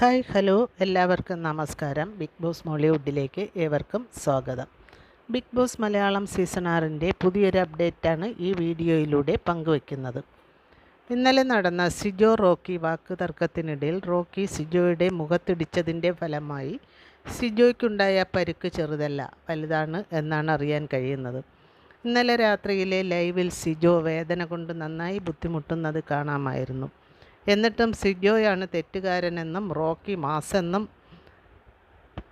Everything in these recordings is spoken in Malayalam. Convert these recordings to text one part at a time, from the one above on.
ഹായ് ഹലോ എല്ലാവർക്കും നമസ്കാരം. ബിഗ് ബോസ് മോളിവുഡിലേക്ക് ഏവർക്കും സ്വാഗതം. ബിഗ് ബോസ് മലയാളം സീസൺ ആറിന്റെ പുതിയൊരു അപ്ഡേറ്റാണ് ഈ വീഡിയോയിലൂടെ പങ്കുവയ്ക്കുന്നത് ഇന്നലെ നടന്ന സിജോ റോക്കി വാക്ക് തർക്കത്തിനിടയിൽ റോക്കി സിജോയുടെ മുഖത്തിടിച്ചതിന്റെ ഫലമായി സിജോയ്ക്കുണ്ടായ പരുക്ക് ചെറുതല്ല വലുതാണ് എന്നാണ് അറിയാൻ കഴിയുന്നത്. ഇന്നലെ രാത്രിയിലെ ലൈവിൽ സിജോ വേദന കൊണ്ട് നന്നായി ബുദ്ധിമുട്ടുന്നത് കാണാമായിരുന്നു. എന്നിട്ടും സിജോയാണ് തെറ്റുകാരനെന്നും റോക്കി മാസെന്നും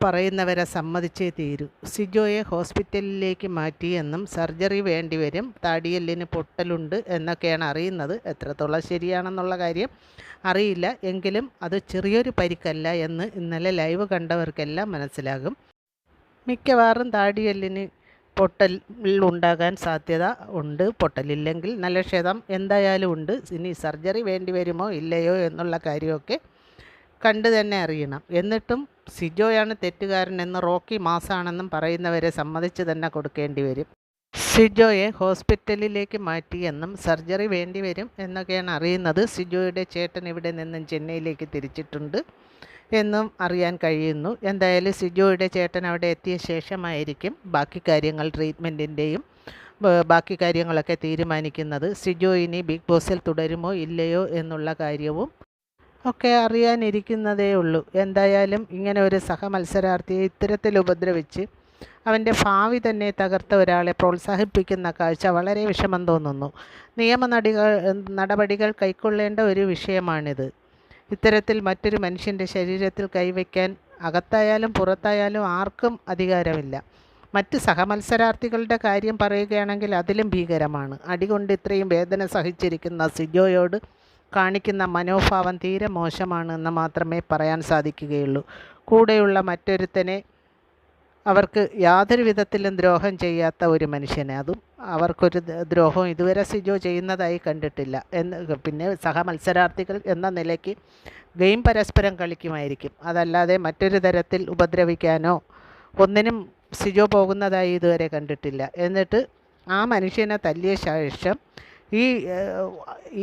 പറയുന്നവരെ സമ്മതിച്ചേ തീരൂ. സിജോയെ ഹോസ്പിറ്റലിലേക്ക് മാറ്റിയെന്നും സർജറി വേണ്ടിവരും താടിയെല്ലിന് പൊട്ടലുണ്ട് എന്നൊക്കെയാണ് അറിയുന്നത്. എത്രത്തോളം ശരിയാണെന്നുള്ള കാര്യം അറിയില്ല. എങ്കിലും അത് ചെറിയൊരു പരിക്കല്ല എന്ന് ഇന്നലെ ലൈവ് കണ്ടവർക്കെല്ലാം മനസ്സിലാകും. മിക്കവാറും താടിയെല്ലിന് പൊട്ടൽ സാധ്യത ഉണ്ട്. പൊട്ടലില്ലെങ്കിൽ നല്ല ക്ഷതം എന്തായാലും ഉണ്ട്. ഇനി സർജറി വേണ്ടി വരുമോ ഇല്ലയോ എന്നുള്ള കാര്യമൊക്കെ കണ്ടു തന്നെ അറിയണം. എന്നിട്ടും സിജോയാണ് തെറ്റുകാരനെന്ന് റോക്കി മാസാണെന്നും പറയുന്നവരെ സമ്മതിച്ച് തന്നെ കൊടുക്കേണ്ടി വരും. സിജോയെ ഹോസ്പിറ്റലിലേക്ക് മാറ്റിയെന്നും സർജറി വേണ്ടി വരും എന്നൊക്കെയാണ് അറിയുന്നത്. സിജോയുടെ ചേട്ടൻ ഇവിടെ നിന്നും ചെന്നൈയിലേക്ക് തിരിച്ചിട്ടുണ്ട്. എന്നും അറിയാൻ കഴിയുന്നു. എന്തായാലും സിജോയുടെ ചേട്ടൻ അവിടെ എത്തിയ ശേഷമായിരിക്കും ബാക്കി കാര്യങ്ങൾ ട്രീറ്റ്മെന്റിന്റെയും ബാക്കി കാര്യങ്ങളൊക്കെ തീരുമാനിക്കുന്നത്. സിജോ ഇനി ബിഗ് ബോസിൽ തുടരുമോ ഇല്ലയോ എന്നുള്ള കാര്യവും ഒക്കെ അറിയാനിരിക്കുന്നതേ ഉള്ളൂ. എന്തായാലും ഇങ്ങനെ ഒരു സഹമത്സരാർത്ഥിയെ ഇത്തരത്തിൽ ഉപദ്രവിച്ച് അവന്റെ ഭാവി തന്നെ തകർത്ത ഒരാളെ പ്രോത്സാഹിപ്പിക്കുന്ന കാഴ്ച വളരെ വിഷമം തോന്നുന്നു. നിയമ നടപടികൾ കൈക്കൊള്ളേണ്ട ഒരു വിഷയമാണിത്. ഇത്തരത്തിൽ മറ്റൊരു മനുഷ്യന്റെ ശരീരത്തിൽ കൈവയ്ക്കാൻ അകത്തായാലും പുറത്തായാലും ആർക്കും അധികാരമില്ല. മറ്റ് സഹമത്സരാർത്ഥികളുടെ കാര്യം പറയുകയാണെങ്കിൽ അതിലും ഭീകരമാണ്. അടികൊണ്ട് ഇത്രയും വേദന സഹിച്ചിരിക്കുന്ന സിജോയോട് കാണിക്കുന്ന മനോഭാവം തീരെ മോശമാണ് എന്ന് മാത്രമേ പറയാൻ സാധിക്കുകയുള്ളൂ. കൂടെയുള്ള മറ്റൊരുത്തനെ അവർക്ക് യാതൊരു വിധത്തിലും ദ്രോഹം ചെയ്യാത്ത ഒരു മനുഷ്യനെ. അതും അവർക്കൊരു ദ്രോഹവും ഇതുവരെ സിജോ ചെയ്യുന്നതായി കണ്ടിട്ടില്ല. എന്ന് പിന്നെ സഹമത്സരാർത്ഥികൾ എന്ന നിലയ്ക്ക് ഗെയിം പരസ്പരം കളിക്കുമായിരിക്കും. അതല്ലാതെ മറ്റൊരു തരത്തിൽ ഉപദ്രവിക്കാനോ ഒന്നിനും സിജോ പോകുന്നതായി ഇതുവരെ കണ്ടിട്ടില്ല. എന്നിട്ട് ആ മനുഷ്യനെ തല്ലിയ ശേഷം ഈ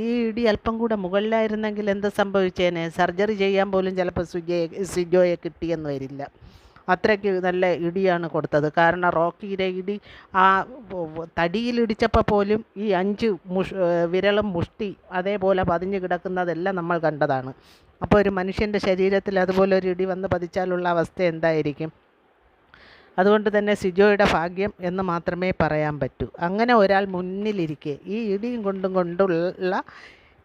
ഈ ഇടി അല്പം കൂടെ മുകളിലായിരുന്നെങ്കിൽ എന്ത് സംഭവിച്ചേനെ? സർജറി ചെയ്യാൻ പോലും ചിലപ്പോൾ സുജയെ സിജോയെ കിട്ടിയെന്ന് വരില്ല. അത്രയ്ക്ക് നല്ല ഇടിയാണ് കൊടുത്തത്. കാരണം റോക്കിയുടെ ഇടി ആ തടിയിലിടിച്ചപ്പോൾ പോലും ഈ അഞ്ച് മുഷ് വിരളും മുഷ്ടി അതേപോലെ പതിഞ്ഞ് കിടക്കുന്നതെല്ലാം നമ്മൾ കണ്ടതാണ്. അപ്പോൾ ഒരു മനുഷ്യന്റെ ശരീരത്തിൽ അതുപോലെ ഒരു ഇടി വന്ന് പതിച്ചാലുള്ള അവസ്ഥ എന്തായിരിക്കും? അതുകൊണ്ട് തന്നെ സിജോയുടെ ഭാഗ്യം എന്ന് മാത്രമേ പറയാൻ പറ്റൂ. അങ്ങനെ ഒരാൾ മുന്നിലിരിക്കെ ഈ ഇടിയും കൊണ്ടും കൊണ്ടുള്ള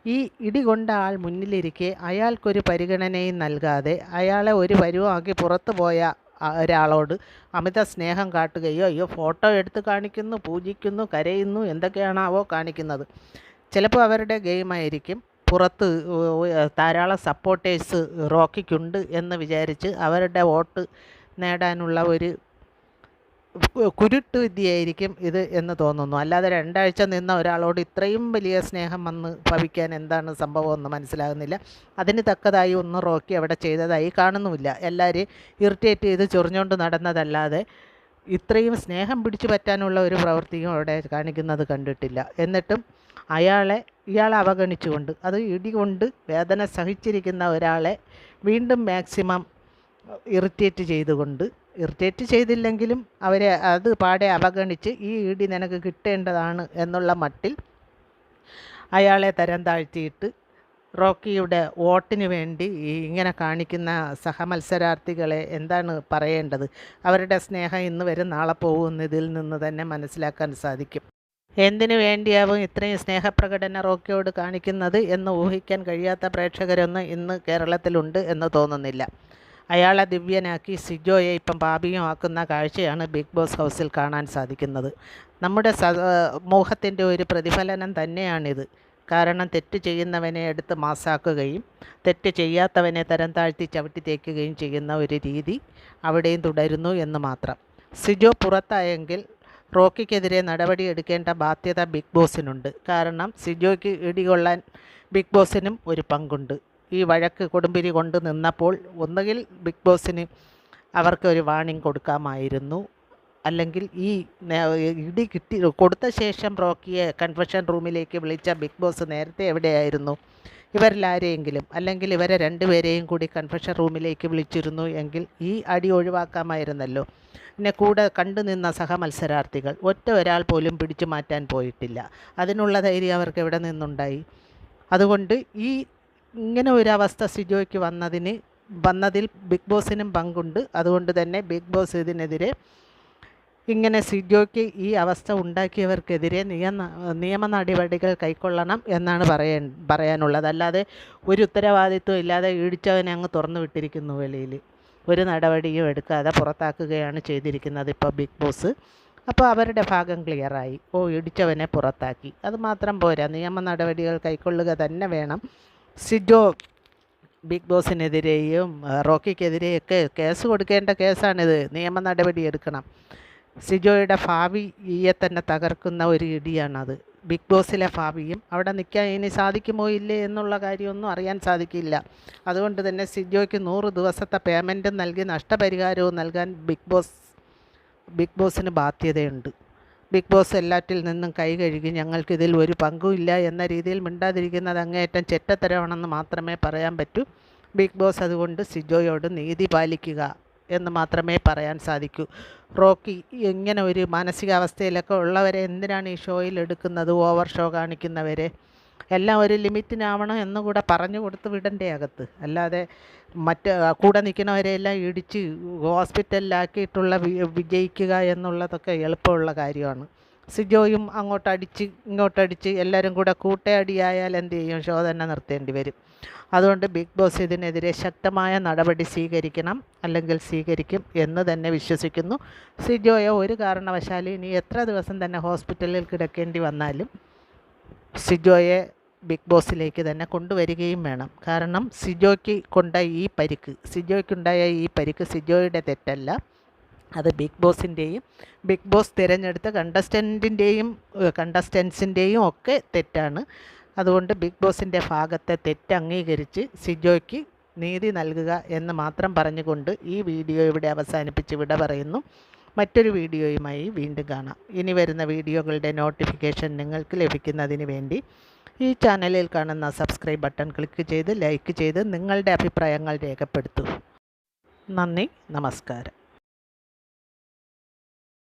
ഈ ഇടി കൊണ്ട ആൾ മുന്നിലിരിക്കെ അയാൾക്കൊരു പരിഗണനയും നൽകാതെ അയാളെ ഒരു പരുവമാക്കി പുറത്തു പോയ ഒരാളോട്. അമിത സ്നേഹം കാട്ടുകയോ അയ്യോ ഫോട്ടോ എടുത്ത് കാണിക്കുന്നു പൂജിക്കുന്നു കരയുന്നു എന്തൊക്കെയാണാവോ കാണിക്കുന്നത്. ചിലപ്പോൾ അവരുടെ ഗെയിമായിരിക്കും. പുറത്ത് ധാരാളം സപ്പോർട്ടേഴ്സ് റോക്കിക്കുണ്ട് എന്ന് വിചാരിച്ച് അവരുടെ വോട്ട് നേടാനുള്ള ഒരു കുരുട്ട് വിദ്യയായിരിക്കും ഇത് എന്ന് തോന്നുന്നു. അല്ലാതെ രണ്ടാഴ്ച നിന്ന ഒരാളോട് ഇത്രയും വലിയ സ്നേഹം വന്ന് ഭവിക്കാൻ എന്താണ് സംഭവം എന്ന് മനസ്സിലാകുന്നില്ല. അതിന് തക്കതായി ഒന്നും റോക്കി അവിടെ ചെയ്തതായി കാണുന്നുമില്ല. എല്ലാവരെയും ഇറിറ്റേറ്റ് ചെയ്ത് ചൊറിഞ്ഞുകൊണ്ട് നടന്നതല്ലാതെ ഇത്രയും സ്നേഹം പിടിച്ചു പറ്റാനുള്ള ഒരു പ്രവൃത്തിയും അവിടെ കാണിക്കുന്നത് കണ്ടിട്ടില്ല. എന്നിട്ടും അയാളെ ഇയാളെ അവഗണിച്ചുകൊണ്ട് അത് ഇടികൊണ്ട് വേദന സഹിച്ചിരിക്കുന്ന ഒരാളെ വീണ്ടും മാക്സിമം ഇറിറ്റേറ്റ് ചെയ്തുകൊണ്ട് ഇറിറ്റേറ്റ് ചെയ്തില്ലെങ്കിലും അവരെ അത് പാടെ അവഗണിച്ച് ഈ ഇടി നിനക്ക് കിട്ടേണ്ടതാണ് എന്നുള്ള മട്ടിൽ അയാളെ തരം താഴ്ത്തിയിട്ട് റോക്കിയുടെ വോട്ടിന് വേണ്ടി ഇങ്ങനെ കാണിക്കുന്ന സഹമത്സരാർത്ഥികളെ എന്താണ് പറയേണ്ടത്? അവരുടെ സ്നേഹം ഇന്ന് വരും നാളെ പോകുമെന്ന് ഇതിൽ നിന്ന് തന്നെ മനസ്സിലാക്കാൻ സാധിക്കും. എന്തിനു വേണ്ടിയാവും ഇത്രയും സ്നേഹപ്രകടന റോക്കിയോട് കാണിക്കുന്നത് എന്ന് ഊഹിക്കാൻ കഴിയാത്ത പ്രേക്ഷകരൊന്നും ഇന്ന് കേരളത്തിലുണ്ട് എന്ന് തോന്നുന്നില്ല. അയാളെ ദിവ്യനാക്കി സിജോയെ ഇപ്പം പാപികമാക്കുന്ന കാഴ്ചയാണ് ബിഗ് ബോസ് ഹൗസിൽ കാണാൻ സാധിക്കുന്നത്. നമ്മുടെ സമൂഹത്തിന്റെ ഒരു പ്രതിഫലനം തന്നെയാണിത്. കാരണം തെറ്റ് ചെയ്യുന്നവനെ എടുത്ത് മാസാക്കുകയും തെറ്റ് ചെയ്യാത്തവനെ തരം താഴ്ത്തി ചവിട്ടി തേക്കുകയും ചെയ്യുന്ന ഒരു രീതി അവിടെയും തുടരുന്നു എന്ന് മാത്രം. സിജോ പുറത്തായെങ്കിൽ റോക്കിക്കെതിരെ നടപടിയെടുക്കേണ്ട ബാധ്യത ബിഗ് ബോസിനുണ്ട്. കാരണം സിജോയ്ക്ക് ഇടികൊള്ളാൻ ബിഗ് ബോസിനും ഒരു പങ്കുണ്ട്. ഈ വഴക്ക് കൊടുമ്പിരി കൊണ്ട് നിന്നപ്പോൾ ഒന്നുകിൽ ബിഗ് ബോസിന് അവർക്ക് ഒരു വാണിംഗ് കൊടുക്കാമായിരുന്നു. അല്ലെങ്കിൽ ഈ ഇടി കിട്ടി കൊടുത്ത ശേഷം റോക്കിയെ കൺഫഷൻ റൂമിലേക്ക് വിളിച്ച ബിഗ് ബോസ് നേരത്തെ എവിടെയായിരുന്നു? ഇവരിലാരെയെങ്കിലും അല്ലെങ്കിൽ ഇവരെ രണ്ടുപേരെയും കൂടി കൺഫഷൻ റൂമിലേക്ക് വിളിച്ചിരുന്നു എങ്കിൽ ഈ അടി ഒഴിവാക്കാമായിരുന്നല്ലോ. പിന്നെ കൂടെ കണ്ടു നിന്ന സഹമത്സരാർത്ഥികൾ ഒറ്റ ഒരാൾ പോലും പിടിച്ചു മാറ്റാൻ പോയിട്ടില്ല. അതിനുള്ള ധൈര്യം അവർക്ക് എവിടെ നിന്നുണ്ടായി? അതുകൊണ്ട് ഈ ഇങ്ങനെ ഒരു അവസ്ഥ സിജോയ്ക്ക് വന്നതിന് വന്നതിൽ ബിഗ് ബോസിനും പങ്കുണ്ട്. അതുകൊണ്ട് തന്നെ ബിഗ് ബോസ് ഇതിനെതിരെ ഇങ്ങനെ സിജോയ്ക്ക് ഈ അവസ്ഥ ഉണ്ടാക്കിയവർക്കെതിരെ നിയമ നിയമ നടപടികൾ കൈക്കൊള്ളണം എന്നാണ് പറയാൻ പറയാനുള്ളത്. അല്ലാതെ ഒരു ഉത്തരവാദിത്വം ഇല്ലാതെ ഇടിച്ചവനെ അങ്ങ് തുറന്നു വിട്ടിരിക്കുന്നു വെളിയിൽ. ഒരു നടപടിയും എടുക്കാതെ പുറത്താക്കുകയാണ് ചെയ്തിരിക്കുന്നത് ഇപ്പോൾ ബിഗ് ബോസ്. അപ്പോൾ അവരുടെ ഭാഗം ക്ലിയറായി. ഓ ഇടിച്ചവനെ പുറത്താക്കി. അതുമാത്രം പോരാ. നിയമ നടപടികൾ കൈക്കൊള്ളുക തന്നെ വേണം. സിജോ ബിഗ് ബോസിനെതിരെയും റോക്കിക്കെതിരെയൊക്കെ കേസ് കൊടുക്കേണ്ട കേസാണിത്. നിയമ നടപടി എടുക്കണം. സിജോയുടെ ഭാവിയെ തന്നെ തകർക്കുന്ന ഒരു ഇടിയാണത്. ബിഗ് ബോസിലെ ഭാവിയും അവിടെ നിൽക്കാൻ ഇനി സാധിക്കുമോ ഇല്ലേ എന്നുള്ള കാര്യമൊന്നും അറിയാൻ സാധിക്കില്ല. അതുകൊണ്ട് തന്നെ സിജോയ്ക്ക് നൂറ് ദിവസത്തെ പേയ്മെന്റും നൽകി നഷ്ടപരിഹാരവും നൽകാൻ ബിഗ് ബോസ് ബിഗ് ബോസിന് ബാധ്യതയുണ്ട്. ബിഗ് ബോസ് എല്ലാറ്റിൽ നിന്നും കൈ കഴുകി ഞങ്ങൾക്കിതിൽ ഒരു പങ്കുമില്ല എന്ന രീതിയിൽ മിണ്ടാതിരിക്കുന്നത് അങ്ങേയറ്റം ചെറ്റത്തരമാണെന്ന് മാത്രമേ പറയാൻ പറ്റൂ. ബിഗ് ബോസ് അതുകൊണ്ട് സിജോയോട് നീതി പാലിക്കുക എന്ന് മാത്രമേ പറയാൻ സാധിക്കൂ. റോക്കി ഇങ്ങനെ ഒരു മാനസികാവസ്ഥയിലൊക്കെ ഉള്ളവരെ എന്തിനാണ് ഈ ഷോയിൽ എടുക്കുന്നത്? ഓവർ ഷോ കാണിക്കുന്നവരെ. എല്ലാം ഒരു ലിമിറ്റിനാവണം എന്ന് കൂടെ പറഞ്ഞു കൊടുത്ത് വിടണ്ടേ അകത്ത്. അല്ലാതെ മറ്റ് കൂടെ നിൽക്കുന്നവരെയെല്ലാം ഇടിച്ച് ഹോസ്പിറ്റലിലാക്കിയിട്ടുള്ള വിജയിക്കുക എന്നുള്ളതൊക്കെ എളുപ്പമുള്ള കാര്യമാണ്. സിജോയും അങ്ങോട്ടടിച്ച് ഇങ്ങോട്ടടിച്ച് എല്ലാവരും കൂടെ കൂട്ടയടിയായാൽ എന്ത് ചെയ്യും? ഷോ തന്നെ നിർത്തേണ്ടി വരും. അതുകൊണ്ട് ബിഗ് ബോസ് ഇതിനെതിരെ ശക്തമായ നടപടി സ്വീകരിക്കണം അല്ലെങ്കിൽ സ്വീകരിക്കും എന്ന് തന്നെ വിശ്വസിക്കുന്നു. സിജോയെ ഒരു കാരണവശാലും ഇനി എത്ര ദിവസം തന്നെ ഹോസ്പിറ്റലിൽ കിടക്കേണ്ടി വന്നാലും സിജോയെ ബിഗ് ബോസിലേക്ക് തന്നെ കൊണ്ടുവരികയും വേണം. കാരണം സിജോയ്ക്ക് കൊണ്ട ഈ പരിക്ക് സിജോയ്ക്കുണ്ടായ ഈ പരിക്ക് സിജോയുടെ തെറ്റല്ല. അത് ബിഗ് ബോസിന്റെയും ബിഗ് ബോസ് തിരഞ്ഞെടുത്ത കണ്ടസ്റ്റന്റിന്റെയും കണ്ടസ്റ്റൻസിന്റെയും ഒക്കെ തെറ്റാണ്. അതുകൊണ്ട് ബിഗ് ബോസിന്റെ ഭാഗത്തെ തെറ്റ് അംഗീകരിച്ച് സിജോയ്ക്ക് നീതി നൽകുക എന്ന് മാത്രം പറഞ്ഞുകൊണ്ട് ഈ വീഡിയോ ഇവിടെ അവസാനിപ്പിച്ച് വിട പറയുന്നു. മറ്റൊരു വീഡിയോയുമായി വീണ്ടും കാണാം. ഇനി വരുന്ന വീഡിയോകളുടെ നോട്ടിഫിക്കേഷൻ നിങ്ങൾക്ക് ലഭിക്കുന്നതിന് വേണ്ടി ഈ ചാനലിൽ കാണുന്ന സബ്സ്ക്രൈബ് ബട്ടൺ ക്ലിക്ക് ചെയ്ത് ലൈക്ക് ചെയ്ത് നിങ്ങളുടെ അഭിപ്രായങ്ങൾ രേഖപ്പെടുത്തൂ. നന്ദി നമസ്കാരം.